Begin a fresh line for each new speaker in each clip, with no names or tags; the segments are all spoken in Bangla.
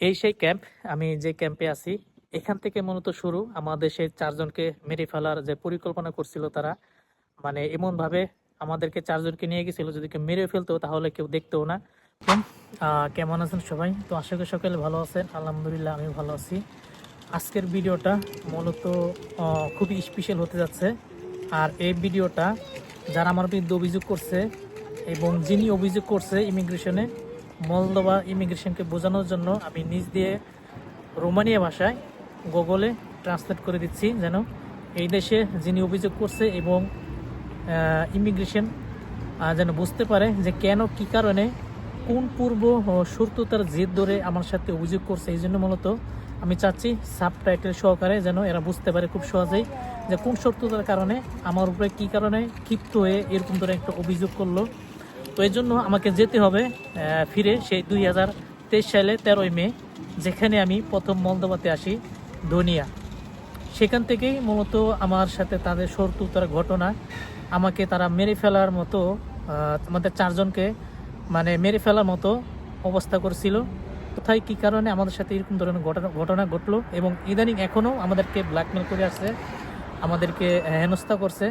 এই সেই ক্যাম্প আমি যে ক্যাম্পে আছি, এখান থেকে মূলত শুরু। আমাদের সেই চারজনকে মেরে ফেলার যে পরিকল্পনা করছিল তারা মানে এমন ভাবে আমাদেরকে চারজনকে নিয়ে গেছিল, যদি কেউ মেরে ফেলতো তাহলে কেউ দেখতেও না। কেমন আছেন সবাই? তো আশা করি সকালে ভালো আছেন, আলহামদুলিল্লাহ আমি ভালো আছি। আজকের ভিডিওটা মূলত খুবই স্পেশাল হতে যাচ্ছে। আর এই ভিডিওটা যারা আমার বিরুদ্ধে অভিযোগ করছে এবং যিনি অভিযোগ করছে ইমিগ্রেশনে মলদোবা ইমিগ্রেশনকে বোঝানোর জন্য আমি নিজ দিয়ে রোমানিয়া ভাষায় গুগলে ট্রান্সলেট করে দিচ্ছি যেন এই দেশে যিনি অভিযোগ করছে এবং ইমিগ্রেশন যেন বুঝতে পারে যে কেন, কি কারণে, কোন পূর্ব শত্রুতার জেদ ধরে আমার সাথে অভিযোগ করছে, এই জন্য মূলত আমি চাচ্ছি সাব টাইটেল সহকারে যেন এরা বুঝতে পারে খুব সহজেই যে কোন শত্রুতার কারণে, আমার উপরে কি কারণে ক্ষিপ্ত হয়ে এরকম ধরে একটা অভিযোগ করল। তো এই জন্য আমাকে যেতে হবে ফিরে সেই দুই হাজার তেইশ সালে তেরোই মে, যেখানে আমি প্রথম মলদোবাতে আসি ধনিয়া সেখান থেকেই মূলত আমার সাথে তাদের শত্রুতার ঘটনা, আমাকে তারা মেরে ফেলার মতো আমাদের চারজনকে মানে মেরে ফেলার মতো অবস্থা করছিল। কোথায়, কি কারণে আমাদের সাথে এরকম ধরনের ঘটনা ঘটনা ঘটলো এবং ইদানিং এখনও আমাদেরকে ব্ল্যাকমেল করে আসছে, আমাদেরকে হেনস্থা করছে।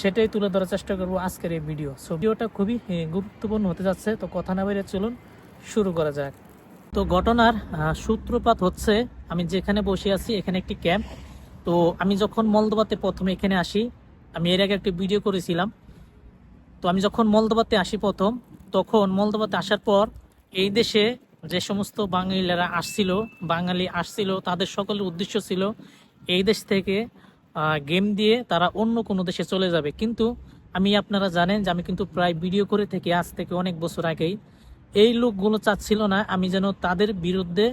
সেটাই তুলে ধরার চেষ্টা করব আজকের এই ভিডিও। সো ভিডিওটা খুবই গুরুত্বপূর্ণ হতে যাচ্ছে। তো কথা না বেরিয়ে চলুন, শুরু করা যাক। তো ঘটনার সূত্রপাত হচ্ছে, আমি যেখানে বসে আছি, এখানে একটি ক্যাম্প। তো আমি যখন মলদোবাতে প্রথমে এখানে আসি, আমি এর আগে একটি ভিডিও করেছিলাম। তো আমি যখন মলদোবাতে আসি প্রথম, তখন মলদোবাতে আসার পর এই দেশে যে সমস্ত বাঙালিরা আসছিল, বাঙালি আসছিল, তাদের সকলের উদ্দেশ্য ছিল এই দেশ থেকে গেম দিয়ে তারা অন্য কোনো দেশে চলে যাবে। কিন্তু আমি, আপনারা জানেন যে আমি কিন্তু প্রায় ভিডিও করে থেকে আজ থেকে অনেক বছর আগেই এই লোকগুলো চাচ্ছিল না আমি যেন তাদের বিরুদ্ধে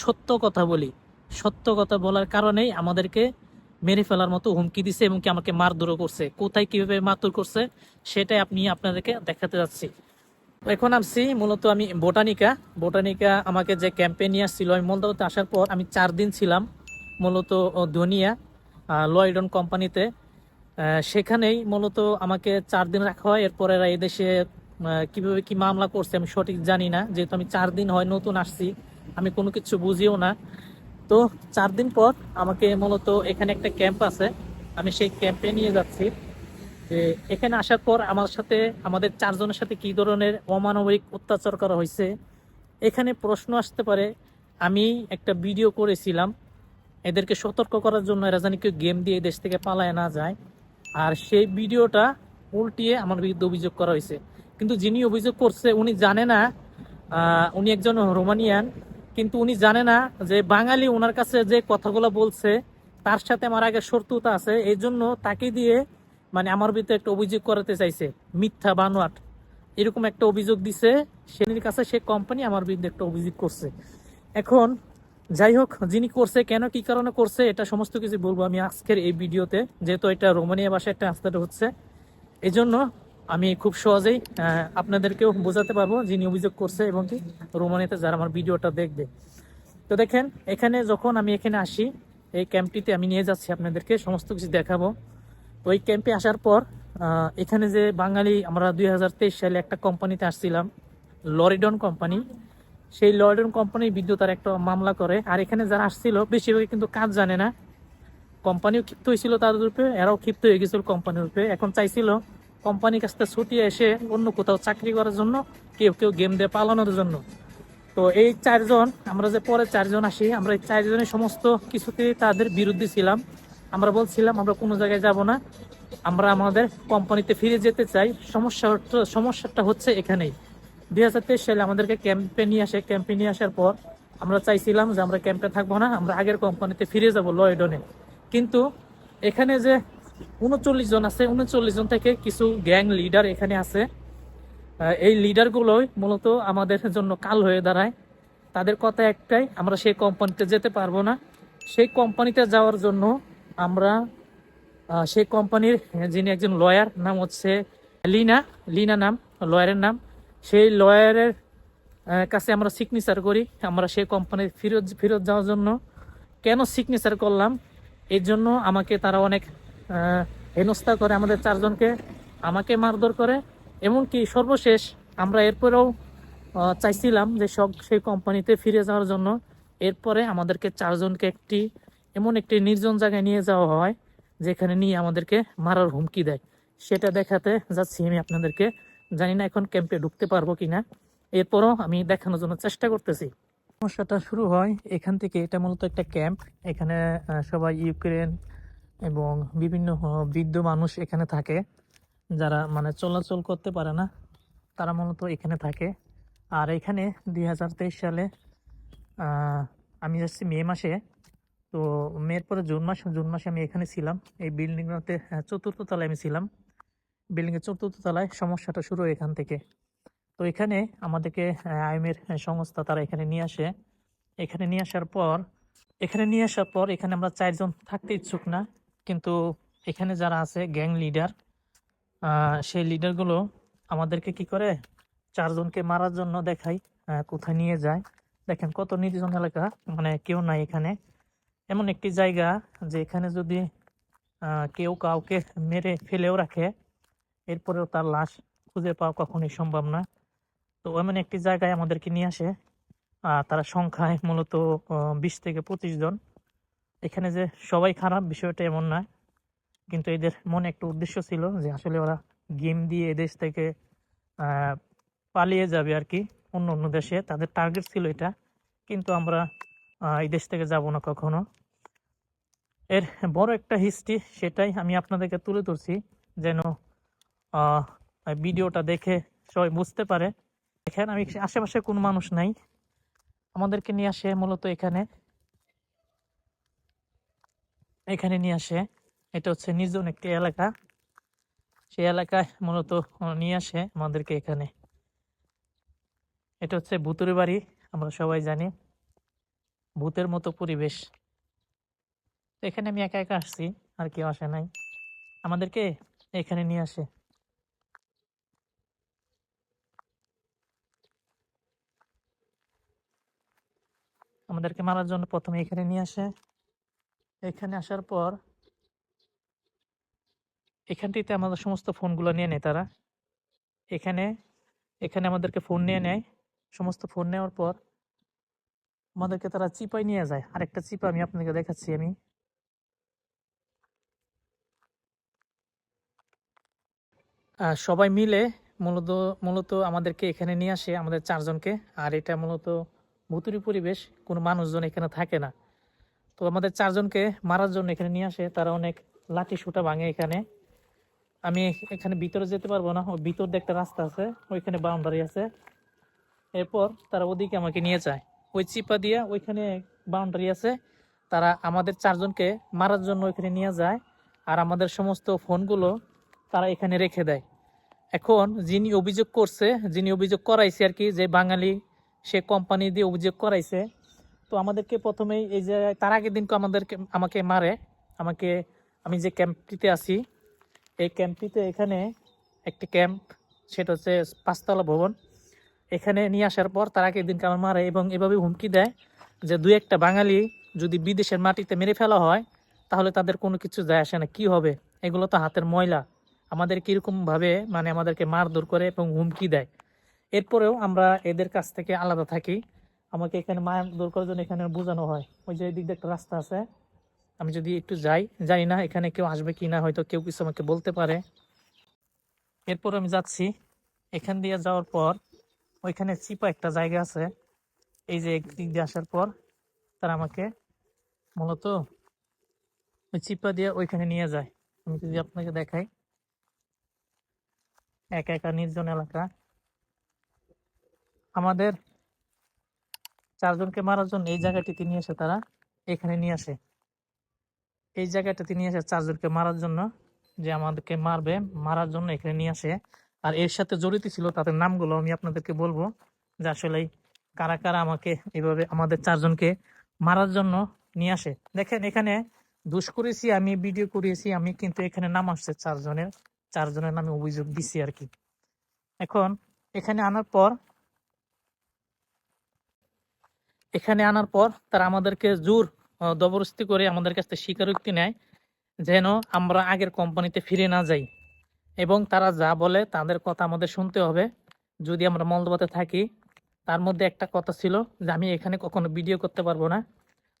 সত্য কথা বলি। সত্য কথা বলার কারণেই আমাদেরকে মেরে ফেলার মতো হুমকি দিছে এবং কি আমাকে মারধরও করছে। কোথায় কীভাবে মারধর করছে সেটাই আপনি আপনাদেরকে দেখাতে যাচ্ছি। এখন আসছি মূলত আমি বোটানিকা। বোটানিকা আমাকে যে ক্যাম্পে নিয়ে আসছিল, আমি মলদাতে আসার পর আমি চার দিন ছিলাম মূলত ধনিয়া। লয়ডন কোম্পানিতে। সেখানেই মূলত আমাকে চার দিন রাখা হয়। এরপরে এরা এদেশে কীভাবে কি মামলা করছে আমি সঠিক জানি না। যেহেতু আমি চার দিন হয় নতুন আসছি, আমি কোনো কিছু বুঝিও না। তো চার দিন পর আমাকে মূলত এখানে একটা ক্যাম্প আছে। আমি সেই ক্যাম্পে নিয়ে যাচ্ছি। যে এখানে আসার পর আমার সাথে, আমাদের চারজনের সাথে কি ধরনের অমানবিক অত্যাচার করা হয়েছে, এখানে প্রশ্ন আসতে পারে। আমি একটা ভিডিও করেছিলাম। এদেরকে সতর্ক করার জন্য এরা কেউ গেম দিয়ে দেশ থেকে পালায় না যায়। আর সেই ভিডিওটা উল্টিয়ে আমার বিরুদ্ধে অভিযোগ করা হয়েছে। কিন্তু যিনি অভিযোগ করছে, উনি জানে না উনি একজন রোমানিয়ান, কিন্তু উনি জানে না যে বাঙালি ওনার কাছে যে কথাগুলো বলছে, তার সাথে আমার আগে শত্রুতা আছে। এই জন্য তাকে দিয়ে মানে আমার বিরুদ্ধে একটা অভিযোগ করাতে চাইছে, মিথ্যা বানোয়াট। এরকম একটা অভিযোগ দিছে সেনির কাছে সে কোম্পানি আমার বিরুদ্ধে একটা অভিযোগ করছে। এখন যাই হোক যিনি করছে, কেন, কি কারণে করছে, এটা সমস্ত কিছু বলব আমি আজকের এই ভিডিওতে। যেহেতু এটা রোমানিয়া ভাষায় ট্রান্সলেট হচ্ছে। এই জন্য আমি খুব সহজেই আপনাদেরকেও বোঝাতে পারব যিনি অভিযোগ করছে এবং কি রোমানিয়াতে যারা আমার ভিডিওটা দেখবে। তো দেখেন, এখানে যখন আমি এখানে আসি, এই ক্যাম্পটিতে আমি নিয়ে যাচ্ছি আপনাদেরকে, সমস্ত কিছু দেখাবো। তো এই ক্যাম্পে আসার পর এখানে যে বাঙালি, আমরা দুই হাজার তেইশ সালে একটা কোম্পানিতে আসছিলাম, লরিডন কোম্পানি সেই লরিডন কোম্পানি বিদ্যুৎ তার একটা মামলা করে। আর এখানে যারা আসছিল, বেশিরভাগই কিন্তু কাজ জানে না। কোম্পানিও ক্ষিপ্ত হয়েছিল তাদের রূপে, এরাও ক্ষিপ্ত হয়ে গেছিল কোম্পানির রূপে। এখন চাইছিল কোম্পানির কাছ থেকে ছুটিয়ে এসে অন্য কোথাও চাকরি করার জন্য, কেউ কেউ গেম দিয়ে পালানোর জন্য। তো এই চারজন, আমরা যে পরে চারজন আসি, আমরা এই চারজনের সমস্ত কিছুতে তাদের বিরুদ্ধে ছিলাম। আমরা বলছিলাম, আমরা কোনো জায়গায় যাব না। আমরা আমাদের কোম্পানিতে ফিরে যেতে চাই। সমস্যা সমস্যাটা হচ্ছে এখানেই। দুই হাজার তেইশ সালে আমাদেরকে ক্যাম্পে নিয়ে আসে। ক্যাম্পে নিয়ে আসার পর আমরা চাইছিলাম যে আমরা ক্যাম্পে থাকব না, আমরা আগের কোম্পানিতে ফিরে যাব লয়ডনে। কিন্তু এখানে যে উনচল্লিশ জন আছে, উনচল্লিশ জন থেকে কিছু গ্যাং লিডার এখানে আছে। এই লিডারগুলোই মূলত আমাদের জন্য কাল হয়ে দাঁড়ায়। তাদের কথা একটাই, আমরা সেই কোম্পানিতে যেতে পারব না। সেই কোম্পানিতে যাওয়ার জন্য আমরা সেই কোম্পানির যিনি একজন লয়ার নাম হচ্ছে লিনা। লিনা নাম লয়ারের নাম। সেই লয়ারের কাছে আমরা সিগনেচার করি, আমরা সেই কোম্পানির ফেরত ফেরত যাওয়ার জন্য। কেন সিগনেচার করলাম? এর জন্য আমাকে তারা অনেক হেনস্থা করে আমাদের চারজনকে, আমাকে মারধর করে। এমনকি সর্বশেষ আমরা এরপরেও চাইছিলাম যে সব সেই কোম্পানিতে ফিরে যাওয়ার জন্য। এরপরে আমাদেরকে চারজনকে একটি, এমন একটি নির্জন জায়গায় নিয়ে যাওয়া হয়, যেখানে নিয়ে আমাদেরকে মারার হুমকি দেয়। সেটা দেখাতে যাচ্ছি আমি আপনাদেরকে। জানি না এখন ক্যাম্পে ঢুকতে পারব কিনা। এরপরও আমি দেখানোর জন্য চেষ্টা করতেছি। সমস্যাটা শুরু হয় এখান থেকে, এটা মূলত একটা ক্যাম্প এখানে সবাই ইউক্রেন এবং বিভিন্ন বৃদ্ধ মানুষ এখানে থাকে। যারা মানে চলাচল করতে পারে না, তারা মূলত এখানে থাকে। আর এখানে দুই হাজার তেইশ সালে আমি যাচ্ছি মে মাসে। তো মেয়ের পরে জুন মাস, জুন মাসে আমি এখানে ছিলাম। এই বিল্ডিংটাতে চতুর্থ তলায় আমি ছিলাম। বিল্ডিংয়ের চতুর্থ তলায় সমস্যাটা শুরু এখান থেকে। তো এখানে আমাদেরকে আইএমের সংস্থা তারা এখানে নিয়ে আসে। এখানে নিয়ে আসার পর, এখানে নিয়ে আসার পর এখানে আমরা চারজন থাকতে ইচ্ছুক না, কিন্তু এখানে যারা আছে গ্যাং লিডার সেই লিডারগুলো আমাদেরকে কি করে? চারজনকে মারার জন্য দেখায় কোথায় নিয়ে যায়। দেখেন কত নির্জন এলাকা মানে কেউ নাই এখানে। এমন একটি জায়গা যে এখানে যদি কেউ কাউকে মেরে ফেলেও রাখে এরপরেও তার লাশ খুঁজে পাওয়া কখনোই সম্ভব না। তো এমন একটি জায়গায় আমাদেরকে নিয়ে আসে। তারা সংখ্যায় মূলত বিশ থেকে পঁচিশ জন। এখানে যে সবাই খারাপ বিষয়টা এমন না কিন্তু এদের মনে একটা উদ্দেশ্য ছিল যে আসলে ওরা গেম দিয়ে এদেশ থেকে পালিয়ে যাবে আর কি, অন্য অন্য দেশে। তাদের টার্গেট ছিল এটা, কিন্তু আমরা এই দেশ থেকে যাব না কখনো। এর বড় একটা হিস্ট্রি সেটাই আমি আপনাদেরকে তুলে ধরছি, যেন ভিডিওটা দেখে সবাই বুঝতে পারে। দেখেন, আমি আশেপাশে কোনো মানুষ নাই। আমাদেরকে নিয়ে আসে মূলত এখানে। এখানে নিয়ে আসে। এটা হচ্ছে নির্জন একটি এলাকা। সেই এলাকায় মূলত নিয়ে আসে আমাদেরকে এখানে। এটা হচ্ছে ভূতুরে বাড়ি, আমরা সবাই জানি। ভূতের মতো পরিবেশ। এখানে আমি একা একা আসছি, আর কেউ আসে নাই। আমাদেরকে এখানে নিয়ে আসে। আমাদেরকে মারার জন্য প্রথমে এখানে নিয়ে আসে। এখানে আসার পর এখানটিতে আমাদের সমস্ত ফোনগুলো নিয়ে নেয় তারা। এখানে এখানে আমাদেরকে ফোন নিয়ে নেয়। সমস্ত ফোন নেওয়ার পর আমাদেরকে তারা চিপাই নিয়ে যায়। আরেকটা চিপা আমি আপনাকে দেখাচ্ছি আমি। সবাই মিলে মূলত মূলত আমাদেরকে এখানে নিয়ে আসে আমাদের চারজনকে। আর এটা মূলত ভুতুরি পরিবেশ, কোনো মানুষজন এখানে থাকে না। তো আমাদের চারজনকে মারার জন্য এখানে নিয়ে আসে, তারা অনেক লাঠি সুটা ভাঙে এখানে। আমি এখানে ভিতরে যেতে পারব না ভিতর দিয়ে একটা রাস্তা আছে, ওইখানে বাউন্ডারি আছে। এরপর তারা ওদিকে আমাকে নিয়ে যায়। ওই চিপা দিয়ে ওইখানে বাউন্ডারি আছে। তারা আমাদের চারজনকে মারার জন্য ওইখানে নিয়ে যায়, আর আমাদের সমস্ত ফোনগুলো তারা এখানে রেখে দেয়। এখন যিনি অভিযোগ করছে, যিনি অভিযোগ করাইছে আর কি, যে বাঙালি সে কোম্পানি দিয়ে অভিযোগ করাইছে। তো আমাদেরকে প্রথমেই এই যে, তার আগের দিনকে আমাদেরকে, আমাকে মারে। আমাকে, আমি যে ক্যাম্পটিতে আছি, এই ক্যাম্পটিতে এখানে একটি ক্যাম্প সেটা হচ্ছে পাঁচতলা ভবন। এখানে নিয়ে আসার পর তার আগের দিনকে আমার মারে এবং এভাবে হুমকি দেয় যে দুই একটা বাঙালি যদি বিদেশের মাটিতে মেরে ফেলা হয়, তাহলে তাদের কোনো কিছু যায় আসে না, কী হবে? এগুলো তো হাতের ময়লা। আমাদের কীরকমভাবে মানে আমাদেরকে মারধর করে এবং হুমকি দেয়। এরপরেও আমরা এদের কাছ থেকে আলাদা থাকি। আমাকে এখানে মায়া দূর করার জন্য এখানে বোঝানো হয়। ওই যে এদিক একটা রাস্তা আছে। আমি যদি একটু যাই, জানি না এখানে কেউ আসবে কি না হয়তো কেউ কিছু আমাকে বলতে পারে। এরপর আমি যাচ্ছি। এখান দিয়ে যাওয়ার পর ওইখানে চিপা একটা জায়গা আছে। এই যে একদিক দিয়ে আসার পর তারা আমাকে মূলত ওই চিপা দিয়ে ওইখানে নিয়ে যায়। আমি যদি আপনাকে দেখাই। একা একা নির্জন এলাকা। আমাদের চারজনকে মারার জন্য এই জায়গাটিতে নিয়ে আসে তারা এখানে নিয়ে আসে। এই জায়গাটাতে নিয়ে আসে চারজনকে মারার জন্য যে আমাদেরকে মারবে, মারার জন্য এখানে নিয়ে আসে। আর এর সাথে জড়িত ছিল তাদের নামগুলো আমি আপনাদেরকে বলব যে আসলে কারা কারা আমাকে এভাবে আমাদের চারজনকে মারার জন্য নিয়ে আসে। দেখেন, এখানে দুষ করেছি, আমি ভিডিও করিয়েছি আমি কিন্তু এখানে নাম আসছে চারজনের চারজনের নামে অভিযোগ দিছি আর কি। এখন এখানে আনার পর এখানে আনার পর তারা আমাদেরকে জোর জবরদস্তি করে আমাদের কাছ থেকে স্বীকারোক্তি নেয় যেন আমরা আগের কোম্পানিতে ফিরে না যাই। এবং তারা যা বলে তাদের কথা আমাদের শুনতে হবে। যদি আমরা মলদোবাতে থাকি, তার মধ্যে একটা কথা ছিল যে আমি এখানে কখনো ভিডিও করতে পারব না।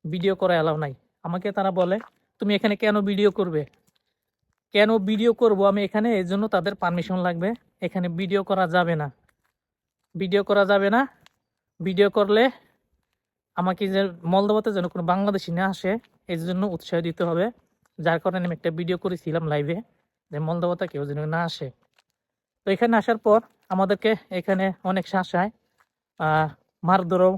ভিডিও করা এলাও নাই। আমাকে তারা বলে, তুমি এখানে কেন ভিডিও করবে? কেন ভিডিও করব আমি এখানে? এর জন্য তাদের পারমিশন লাগবে। এখানে ভিডিও করা যাবে না। ভিডিও করা যাবে না? ভিডিও করলে আমাকে যে মলদোবাতে যেন কোনো বাংলাদেশি না আসে এর জন্য উৎসাহ দিতে হবে। যার কারণে আমি একটা ভিডিও করেছিলাম লাইভে যে মলদোবাতে কেউ যেন না আসে। তো এখানে আসার পর আমাদেরকে এখানে অনেক শাসায় মারধরও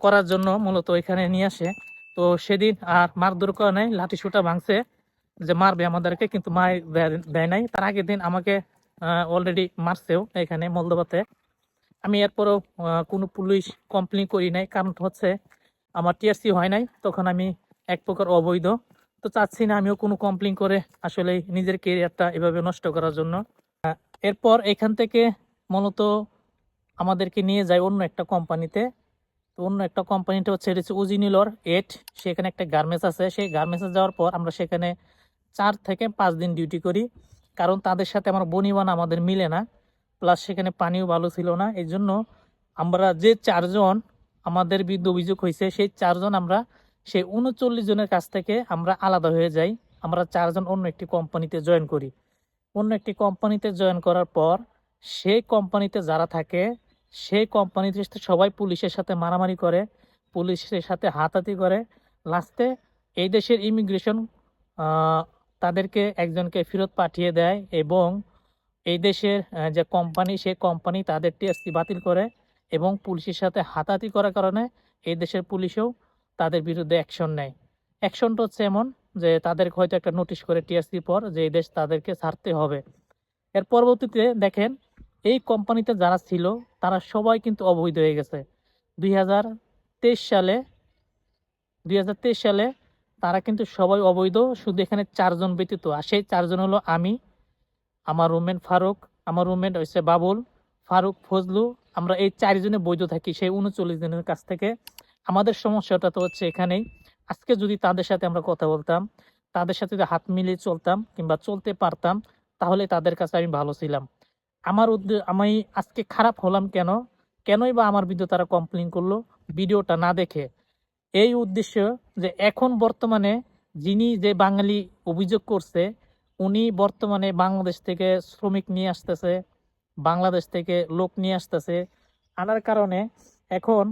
করার জন্য মূলত এখানে নিয়ে আসে। তো সেদিন আর মারধর করা নাই, লাঠি সুটা ভাঙছে যে মারবে আমাদেরকে, কিন্তু মার দেয়- দেয় নাই। তার আগের দিন আমাকে অলরেডি মারছেও এখানে মলদোবাতে আমি এরপরও কোনো পুলিশ কমপ্লেন করি নাই। কারণ হচ্ছে আমার টিআরসি হয় নাই, তখন আমি এক প্রকার অবৈধ। তো চাচ্ছি না আমিও কোনো কমপ্লেন করে আসলে নিজের কেরিয়ারটা এভাবে নষ্ট করার জন্য। এরপর এখান থেকে মূলত আমাদেরকে নিয়ে যায় অন্য একটা কোম্পানিতে তো অন্য একটা কোম্পানিটা হচ্ছে, এটা হচ্ছে উজিনিলর এইট সেখানে একটা গার্মেন্টস আছে। সেই গার্মেন্টসে যাওয়ার পর আমরা সেখানে চার থেকে পাঁচ দিন ডিউটি করি। কারণ তাদের সাথে আমার বনিবানা আমাদের মিলে না। প্লাস সেখানে পানিও ভালো ছিল না। এই জন্য আমরা যে চারজন আমাদের বিরুদ্ধে অভিযোগ হয়েছে, সেই চারজন আমরা, সেই উনচল্লিশ জনের কাছ থেকে আমরা আলাদা হয়ে যাই। আমরা চারজন অন্য একটি কোম্পানিতে জয়েন করি। অন্য একটি কোম্পানিতে জয়েন করার পর সেই কোম্পানিতে যারা থাকে, সেই কোম্পানিতে সবাই পুলিশের সাথে মারামারি করে, পুলিশের সাথে হাতাহাতি করে। লাস্টে এই দেশের ইমিগ্রেশন তাদেরকে একজনকে ফেরত পাঠিয়ে দেয় এবং এই দেশের যে কোম্পানি সেই কোম্পানি তাদের টিএসসি বাতিল করে এবং পুলিশের সাথে হাতাহাতি করার কারণে এই দেশের পুলিশও তাদের বিরুদ্ধে অ্যাকশন নেয়। অ্যাকশনটা হচ্ছে এমন যে তাদেরকে হয়তো একটা নোটিশ করে টিএসসি পর যে এই দেশ তাদেরকে ছাড়তে হবে। এর পরবর্তীতে দেখেন, এই কোম্পানিতে যারা ছিল, তারা সবাই কিন্তু অবৈধ হয়ে গেছে। দুই হাজার তেইশ সালে, দুই হাজার তেইশ সালে তারা কিন্তু সবাই অবৈধ, শুধু এখানে চারজন ব্যতীত। আর সেই চারজন হলো আমি আমার রুমমেট ফারুক, আমার রুমমেট হচ্ছে বাবুল। ফারুক ফজলু, আমরা এই চারজনে বৈধ থাকি সেই উনচল্লিশ দিনের কাছ থেকে। আমাদের সমস্যাটা তো হচ্ছে এখানেই। আজকে যদি তাদের সাথে আমরা কথা বলতাম, তাদের সাথে যদি হাত মিলিয়ে চলতাম কিংবা চলতে পারতাম, তাহলে তাদের কাছে আমি ভালো ছিলাম। আমার উদ্দে- আমি আজকে খারাপ হলাম কেন? কেনই বা আমার বিরুদ্ধে তারা কমপ্লেন করল? ভিডিওটা না দেখে। এই উদ্দেশ্য যে এখন বর্তমানে যিনি যে বাঙালি অভিযোগ করছে উনি বর্তমানে বাংলাদেশ থেকে শ্রমিক নিয়ে আসতেছে, বাংলাদেশ থেকে লোক নিয়ে আসতেছে। আনার কারণে এখন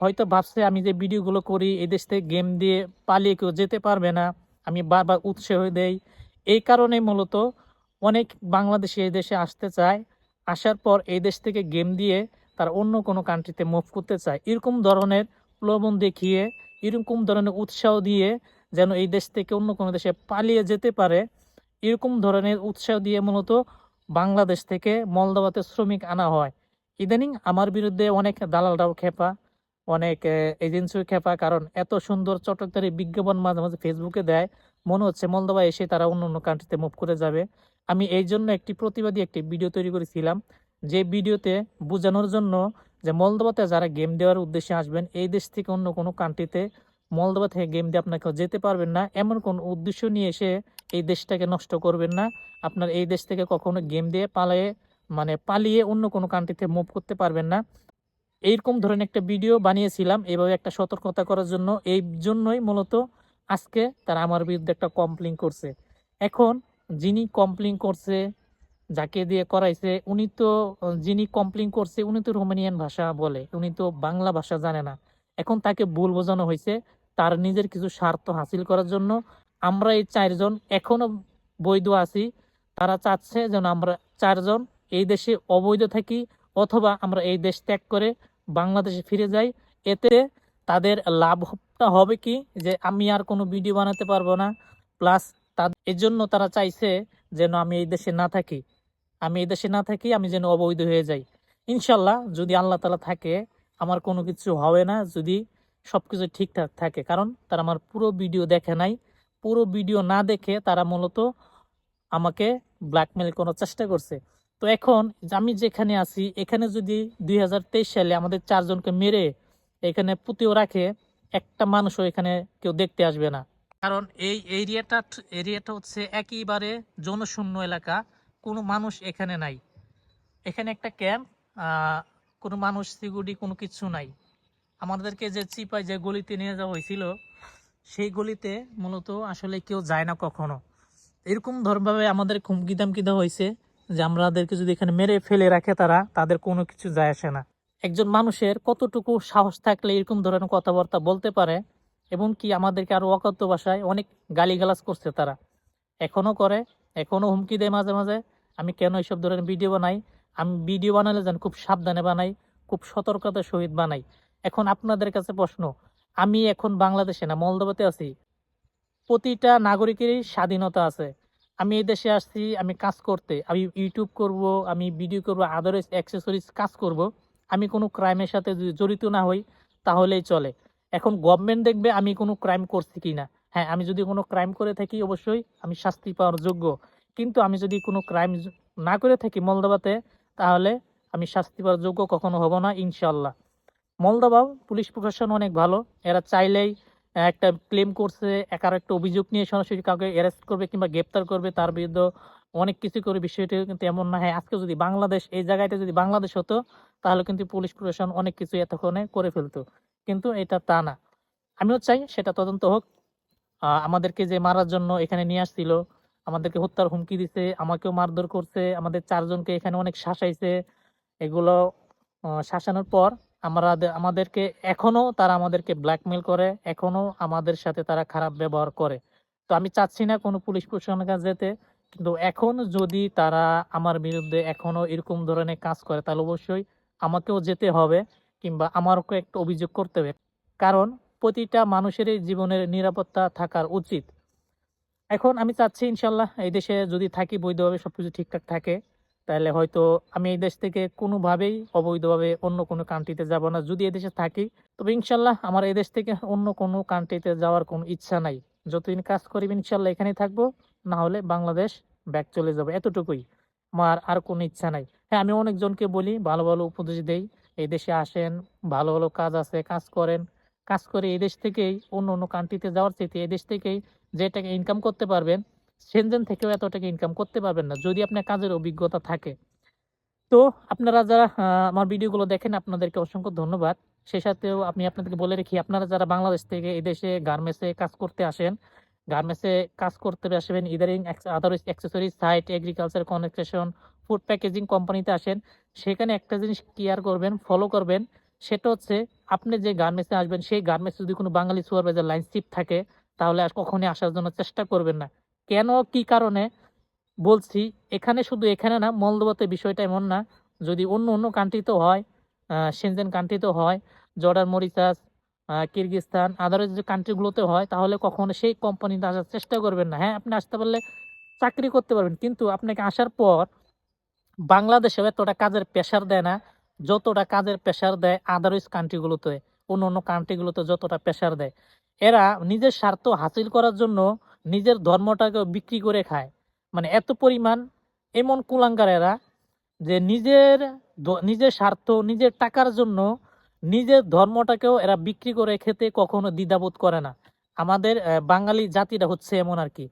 হয়তো ভাবছে, আমি যে ভিডিওগুলো করি, এই দেশ থেকে গেম দিয়ে পালিয়ে কেউ যেতে পারবে না, আমি বারবার উৎসাহ দেই। এই কারণে মূলত অনেক বাংলাদেশি এই দেশে আসতে চায়, আসার পর এই দেশ থেকে গেম দিয়ে তারা অন্য কোনো কান্ট্রিতে মুভ করতে চায়। এরকম ধরনের প্রলোভন দেখিয়ে, এরকম ধরনের উৎসাহ দিয়ে যেন এই দেশ থেকে অন্য কোনো দেশে পালিয়ে যেতে পারে এরকম ধরনের উৎসাহ দিয়ে মূলত বাংলাদেশ থেকে মলদোবাতে শ্রমিক আনা হয়। ইদানিং আমার বিরুদ্ধে অনেক দালালরাও খেপা, অনেক এজেন্সিও খেপা, কারণ এত সুন্দর চটকদারি বিজ্ঞাপন মাঝে মাঝে ফেসবুকে দেয়, মনে হচ্ছে মলদোবা এসে তারা অন্য অন্য কান্ট্রিতে মুভ করে যাবে। আমি এই জন্য একটি প্রতিবাদী একটি ভিডিও তৈরি করেছিলাম, যে ভিডিওতে বোঝানোর জন্য যে মলদোবাতে যারা গেম দেওয়ার উদ্দেশ্যে আসবেন, এই দেশ থেকে অন্য কোনো কান্ট্রিতে মলদোবা থেকে গেম দিয়ে আপনাকে যেতে পারবেন না। এমন কোন উদ্দেশ্য নিয়ে এসে এই দেশটাকে নষ্ট করবেন না। আপনার এই দেশ থেকে কখনো গেম দিয়ে পালিয়ে মানে পালিয়ে অন্য কোনো কান্ট্রিতে মুভ করতে পারবেন না। এইরকম ধরনের একটা ভিডিও বানিয়েছিলাম। এভাবে একটা সতর্কতা করার জন্য। এই জন্যই মূলত আজকে তারা আমার বিরুদ্ধে একটা কমপ্লেন করছে। এখন যিনি কমপ্লেন করছে, যাকে দিয়ে করাইছে, উনি তো, যিনি কমপ্লেন করছে, উনি তো রোমানিয়ান ভাষা বলে, উনি তো বাংলা ভাষা জানে না। এখন তাকে ভুল বোঝানো হয়েছে। তার নিজের কিছু স্বার্থ হাসিল করার জন্য আমরা এই চারজন এখনও বৈধ আছি। তারা চাচ্ছে যেন আমরা চারজন এই দেশে অবৈধ থাকি অথবা আমরা এই দেশ ত্যাগ করে বাংলাদেশে ফিরে যাই। এতে তাদের লাভটা হবে কি? যে আমি আর কোনো ভিডিও বানাতে পারব না। প্লাস তাদের এর জন্য তারা চাইছে যেন আমি এই দেশে না থাকি। আমি এই দেশে না থাকি, আমি যেন অবৈধ হয়ে যাই। ইনশাল্লাহ যদি আল্লাহ তালা থাকে, আমার কোনো কিছু হবে না যদি সব কিছু ঠিকঠাক থাকে। কারণ তারা আমার পুরো ভিডিও দেখে নাই। পুরো ভিডিও না দেখে তারা মূলত আমাকে ব্ল্যাকমেল করার চেষ্টা করছে। তো এখন আমি যেখানে আছি, এখানে যদি দুই হাজার তেইশ সালে আমাদের চারজনকে মেরে এখানে পুঁতেও রাখে, একটা মানুষও এখানে কেউ দেখতে আসবে না। কারণ এই এরিয়াটা এরিয়াটা হচ্ছে একেবারে জনশূন্য এলাকা, কোনো মানুষ এখানে নাই। এখানে একটা ক্যাম্প কোনো মানুষ, সিকিউরিটি, কোনো কিছু নাই। আমাদেরকে যে চিপায় যে গলিতে নিয়ে যাওয়া হয়েছিল সেই গলিতে মূলত আসলে কেউ যায় না কখনো। এরকম ধরভাবে আমাদের হুমকি দামকি দেওয়া হয়েছে যে আমাদেরকে যদি এখানে মেরে ফেলে রাখে তারা, তাদের কোনো কিছু যায় আসে না। একজন মানুষের কতটুকু সাহস থাকলে এরকম ধরনের কথাবার্তা বলতে পারে এবং কি আমাদেরকে আরও অকথ্য ভাষায় অনেক গালিগালাজ করছে তারা। এখনও করে, এখনও হুমকি দেয় মাঝে মাঝে, আমি কেন এইসব ধরনের ভিডিও বানাই? আমি ভিডিও বানালে যেন খুব সাবধানে বানাই, খুব সতর্কতার সহিত বানাই। এখন আপনাদের কাছে প্রশ্ন আমি এখন বাংলাদেশে না মলদোবাতে আছি। প্রতিটা নাগরিকেরই স্বাধীনতা আছে। আমি এই দেশে আসছি, আমি কাজ করতে, আমি ইউটিউব করব, আমি ভিডিও করব আদার্স অ্যাক্সেসরিজ কাজ করব। আমি কোনো ক্রাইমের সাথে জড়িত না হই, তাহলেই চলে। এখন গভর্নমেন্ট দেখবে আমি কোনো ক্রাইম করছি কি না হ্যাঁ আমি যদি কোনো ক্রাইম করে থাকি, অবশ্যই আমি শাস্তি পাওয়ার যোগ্য। কিন্তু আমি যদি কোনো ক্রাইম না করে থাকি মলদোবাতে তাহলে আমি শাস্তি পাওয়ার যোগ্য কখনো হব না ইনশাল্লাহ মলদোবা পুলিশ প্রশাসন অনেক ভালো। এরা চাইলেই একটা ক্লেম করছে, একার একটা অভিযোগ নিয়ে সরাসরি কাউকে অ্যারেস্ট করবে কিংবা গ্রেপ্তার করবে, তার বিরুদ্ধে অনেক কিছু করে বিষয়টি কিন্তু এমন না। হয় আজকে যদি বাংলাদেশ, এই জায়গাটা যদি বাংলাদেশ হতো, তাহলে কিন্তু পুলিশ প্রশাসন অনেক কিছু এতক্ষণে করে ফেলতো। কিন্তু এটা তা না। আমিও চাই সেটা তদন্ত হোক। আমাদেরকে যে মারার জন্য এখানে নিয়ে আসছিল, আমাদেরকে হত্যার হুমকি দিছে, আমাকেও মারধর করছে, আমাদের চারজনকে এখানে অনেক শাসাইছে। এগুলো শাসানোর পর আমরা আমাদেরকে এখনও তারা আমাদেরকে ব্ল্যাকমেল করে, এখনও আমাদের সাথে তারা খারাপ ব্যবহার করে। তো আমি চাচ্ছি না কোনো পুলিশ প্রশাসনের কাছে যেতে, কিন্তু এখন যদি তারা আমার বিরুদ্ধে এখনও এরকম ধরনের কাজ করে, তাহলে অবশ্যই আমাকেও যেতে হবে কিংবা আমারও একটা অভিযোগ করতে হবে। কারণ প্রতিটা মানুষেরই জীবনের নিরাপত্তা থাকার উচিত। এখন আমি চাচ্ছি ইনশাল্লাহ এই দেশে যদি থাকি বৈধভাবে সবকিছু ঠিকঠাক থাকে। তাহলে হয়তো আমি এই দেশ থেকে কোনোভাবেই অবৈধভাবে অন্য কোনো কান্ট্রিতে যাব না। যদি এই দেশে থাকি, তবে ইনশাল্লাহ আমার এই দেশ থেকে অন্য কোনো কান্ট্রিতে যাওয়ার কোনো ইচ্ছা নাই। যতদিন কাজ করি ইনশাল্লাহ এখানেই থাকব। না হলে বাংলাদেশ ব্যাক চলে যাবে, এতটুকুই। আমার আর কোনো ইচ্ছা নাই। হ্যাঁ আমি অনেকজনকে বলি, ভালো ভালো উপদেশ দেই। এই দেশে আসেন, ভালো ভালো কাজ আছে, কাজ করেন। কাজ করে এই দেশ থেকেই অন্য অন্য কান্ট্রিতে যাওয়ার চাইতে এই দেশ থেকেই যে টাকা ইনকাম করতে পারবেন সেনজেন থেকেও এত টাকা ইনকাম করতে পারবেন না, যদি আপনার কাজের অভিজ্ঞতা থাকে। তো আপনারা যারা আমার ভিডিওগুলো দেখেন, আপনাদেরকে অসংখ্য ধন্যবাদ। সে সাথেও আমি আপনাদেরকে বলে রাখি, আপনারা যারা বাংলাদেশ থেকে এই দেশে গার্মেন্টসে কাজ করতে আসেন গার্মেন্টসে কাজ করতে আসবেন ইদারিং other accessories site agriculture construction food packaging কোম্পানিতে আসেন, সেখানে একটা জিনিস কেয়ার করবেন ফলো করবেন, সেটা হচ্ছে আপনি যে গার্মেন্টসে আসবেন, সেই গার্মেন্টস যদি কোনো বাঙালি সুপারভাইজার লাইন শিপ থাকে, তাহলে আর কখনই আসার জন্য চেষ্টা করবেন না। কেন, কি কারণে বলছি, এখানে শুধু এখানে না মলদোবাতে বিষয়টা এমন না, যদি অন্য অন্য কান্ট্রিতেও হয় সেনজেন কান্ট্রিতেও হয় জর্ডার মরিচাস কিরগিস্তান আদার্স যে কান্ট্রিগুলোতে হয়, তাহলে কখনো সেই কোম্পানিতে আসার চেষ্টা করবেন না। হ্যাঁ আপনি আসতে পারলে চাকরি করতে পারবেন, কিন্তু আপনাকে আসার পর বাংলাদেশে এতটা কাজের প্রেশার দেয় না, যতটা কাজের প্রেশার দেয় আদার্স কান্ট্রিগুলোতে অন্য অন্য কান্ট্রিগুলোতে যতটা প্রেশার দেয়। এরা নিজের স্বার্থ হাসিল করার জন্য নিজের ধর্মটাকে বিক্রি করে খায়। মানে এত পরিমাণ এমন কুলাঙ্গার এরা যে নিজের নিজের স্বার্থ, নিজের টাকার জন্য নিজের ধর্মটাকেও এরা বিক্রি করে খেতে কখনো দ্বিধাবোধ করে না। আমাদের বাঙালি জাতিটা হচ্ছে এমন আর কি।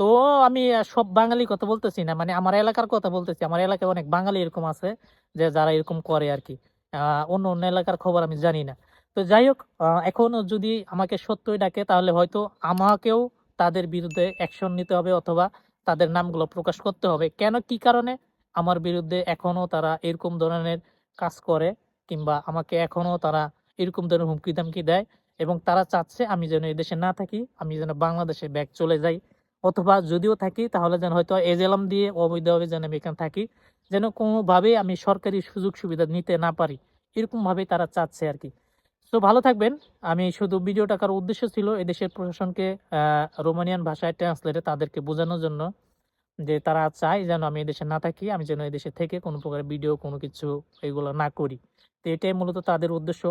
তো আমি সব বাঙালি কথা বলতেছি না মানে আমার এলাকার কথা বলতেছি। আমার এলাকায় অনেক বাঙালি এরকম আছে যে যারা এরকম করে আর কি। অন্য অন্য এলাকার খবর আমি জানি না। তো যাই হোক এখন যদি আমাকে সত্যই ডাকে তাহলে হয়তো আমাকেও তাদের বিরুদ্ধে অ্যাকশন নিতে হবে অথবা তাদের নামগুলো প্রকাশ করতে হবে। কেন? কি কারণে? আমার বিরুদ্ধে এখনও তারা এরকম ধরনের কাজ করে কিংবা আমাকে এখনও তারা এরকম ধরনের হুমকি দামকি দেয় এবং তারা চাচ্ছে আমি যেন এই দেশে না থাকি, আমি যেন বাংলাদেশে ব্যাগ চলে যাই। অথবা যদিও থাকি, তাহলে যেন হয়তো এজেলাম দিয়ে অবৈধভাবে যেন আমি এখানে থাকি, যেন কোনোভাবেই আমি সরকারি সুযোগ সুবিধা নিতে না পারি। এরকমভাবেই তারা চাচ্ছে আর কি। তো ভালো থাকবেন। আমি শুধু ভিডিওটা টাকার উদ্দেশ্য ছিল এদেশের প্রশাসনকে রোমানিয়ান ভাষায় ট্রান্সলেটে তাদেরকে বোঝানোর জন্য যে তারা চায় যেন আমি এদেশে না থাকি, আমি যেন এদেশে থেকে কোনো প্রকার ভিডিও কোনো কিছু এগুলো না করি। তো এটাই মূলত তাদের উদ্দেশ্য।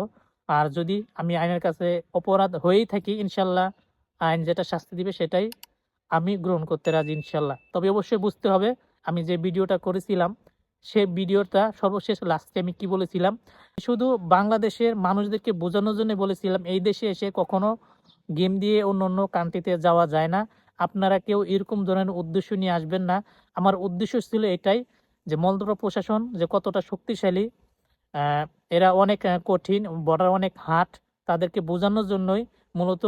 আর যদি আমি আইনের কাছে অপরাধ হয়েই থাকি, ইনশাল্লাহ আইন যেটা শাস্তি দিবে সেটাই আমি গ্রহণ করতে রাজি, ইনশাল্লাহ। তবে অবশ্যই বুঝতে হবে, আমি যে ভিডিওটা করেছিলাম সে ভিডিওটা সর্বশেষ লাস্টে আমি কি বলেছিলাম? শুধু বাংলাদেশের মানুষদেরকে বোঝানোর জন্য বলেছিলাম, এই দেশে এসে কখনো গেম দিয়ে অন্য অন্য কান্ট্রিতে যাওয়া যায় না। আপনারা কেউ এরকম ধরনের উদ্দেশ্য নিয়ে আসবেন না। আমার উদ্দেশ্য ছিল এটাই যে মলদোয়া প্রশাসন যে কতটা শক্তিশালী এরা অনেক কঠিন বর্ডার অনেক হাট তাদেরকে বোঝানোর জন্যই মূলত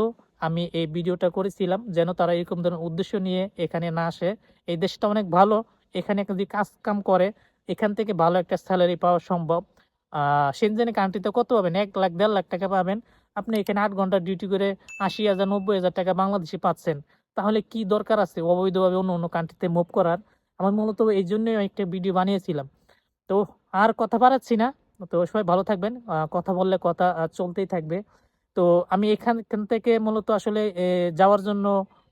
আমি এই ভিডিওটা করেছিলাম, যেন তারা এরকম ধরনের উদ্দেশ্য নিয়ে এখানে না আসে। এই দেশটা অনেক ভালো, এখানে যদি কাজ কাম করে এখান থেকে ভালো একটা স্যালারি পাওয়া সম্ভব। সেনজেনে কান্ট্রিতে কত পাবেন? এক লাখ, দেড় লাখ টাকা পাবেন। আপনি এখানে আট ঘণ্টা ডিউটি করে আশি হাজার, নব্বই হাজার টাকা বাংলাদেশে পাচ্ছেন। তাহলে কি দরকার আছে? অবৈধভাবে অন্য অন্য কান্ট্রিতে মুভ করার? আমার মূলত এই জন্যই একটা ভিডিও বানিয়েছিলাম। তো আর কথা বাড়াচ্ছি না। তো সবাই ভালো থাকবেন। কথা বললে কথা চলতেই থাকবে। তো আমি এখান থেকে মূলত আসলে যাওয়ার জন্য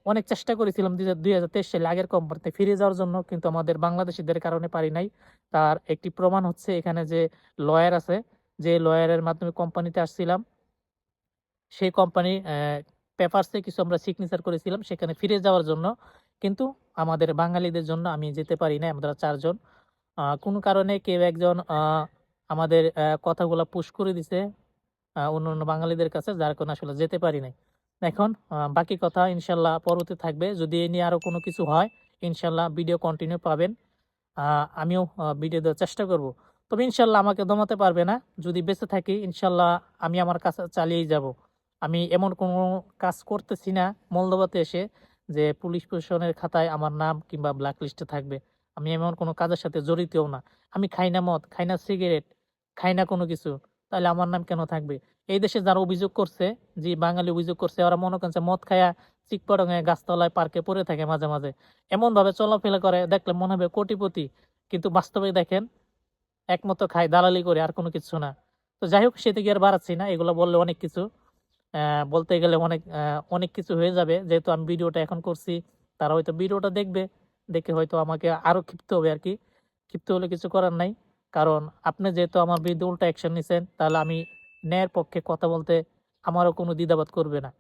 অনেক চেষ্টা করেছিলাম দুই হাজার তেইশ সালে আগের কোম্পানিতে ফিরে যাওয়ার জন্য, কিন্তু আমাদের বাংলাদেশিদের কারণে পারি নাই। তার একটি প্রমাণ হচ্ছে এখানে যে লয়ার আছে, যে লয়ারের মাধ্যমে কোম্পানিতে আসছিলাম, সেই কোম্পানি পেপারসে কিছু আমরা সিগনেচার করেছিলাম সেখানে ফিরে যাওয়ার জন্য। কিন্তু আমাদের বাঙালিদের জন্য আমি যেতে পারি না আমরা চারজন। কোনো কারণে কেউ একজন আমাদের কথাগুলো পুশ করে দিছে অন্য অন্য বাঙালিদের কাছে, যার কারণে আসলে যেতে পারি নাই। এখন বাকি কথা ইনশাল্লাহ পরবর্তী থাকবে। যদি এ নিয়ে আরও কোনো কিছু হয়, ইনশাল্লাহ ভিডিও কন্টিনিউ পাবেন। আমিও ভিডিও দেওয়ার চেষ্টা করব। তবে ইনশাল্লাহ আমাকে দমাতে পারবে না। যদি বেঁচে থাকি, ইনশাল্লাহ আমি আমার কাছে চালিয়েই যাব। আমি এমন কোনো কাজ করতেছি না মলদোবাতে এসে, যে পুলিশ প্রশাসনের খাতায় আমার নাম কিংবা ব্ল্যাক লিস্টে থাকবে। আমি এমন কোনো কাজের সাথে জড়িতও না। আমি খাই না মদ, খাই না সিগারেট খাই না কোনো কিছু। তাহলে আমার নাম কেন থাকবে? এই দেশে যারা অভিযোগ করছে, যে বাঙালি অভিযোগ করছে, ওরা মনে করছে মদ খায়া চিকপড়ঙে গাছতলায় পার্কে পড়ে থাকে মাঝে মাঝে। এমন ভাবে চলাফেরা করে, দেখলে মনে হবে কোটিপতি। কিন্তু বাস্তবে দেখেন, একমতো খায়, দালালি করে, আর কোনো কিছু না। তো যাই হোক, সেদিকে আর বাড়াচ্ছি না, এগুলো বললে অনেক কিছু। বলতে গেলে অনেক অনেক কিছু হয়ে যাবে। যেহেতু আমি ভিডিওটা এখন করছি, তারা হয়তো ভিডিওটা দেখবে, দেখে হয়তো আমাকে আরও ক্ষিপ্ত হবে আর কি। ক্ষিপ্ত হলে কিছু করার নাই। কারণ আপনি যেহেতু আমার বিরুদ্ধে উল্টা অ্যাকশন নিছেন, তাহলে আমি ন্যায়ের পক্ষে কথা বলতে আমারও কোনো দ্বিধাবাদ করবে না।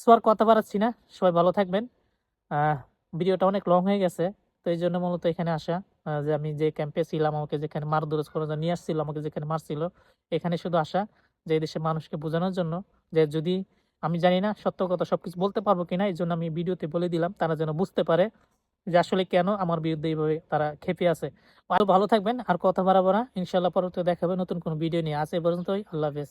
সো আর কথা বাড়াচ্ছি না, সবাই ভালো থাকবেন। ভিডিওটা অনেক লং হয়ে গেছে, তো এই জন্য মূলত এখানে আসা যে আমি যে ক্যাম্পে ছিলাম, আমাকে যেখানে মারধর করার জন্য নিয়ে আসছিল, আমাকে যেখানে মারছিল, এখানে শুধু আসা, যে এই দেশের মানুষকে বোঝানোর জন্য, যে যদি, আমি জানি না সত্য কথা সবকিছু বলতে পারব কিনা, এই জন্য আমি ভিডিওতে বলে দিলাম, তারা যেন বুঝতে পারে যে আসলে কেন আমার বিরুদ্ধে এইভাবে তারা খেপে আছে। আরও ভালো থাকবেন, আর কথা বাড়াবো না। ইনশাল্লাহ পরবর্তী দেখাবে নতুন কোনো ভিডিও নিয়ে। আছে পর্যন্তই। আল্লাহ হাফেজ।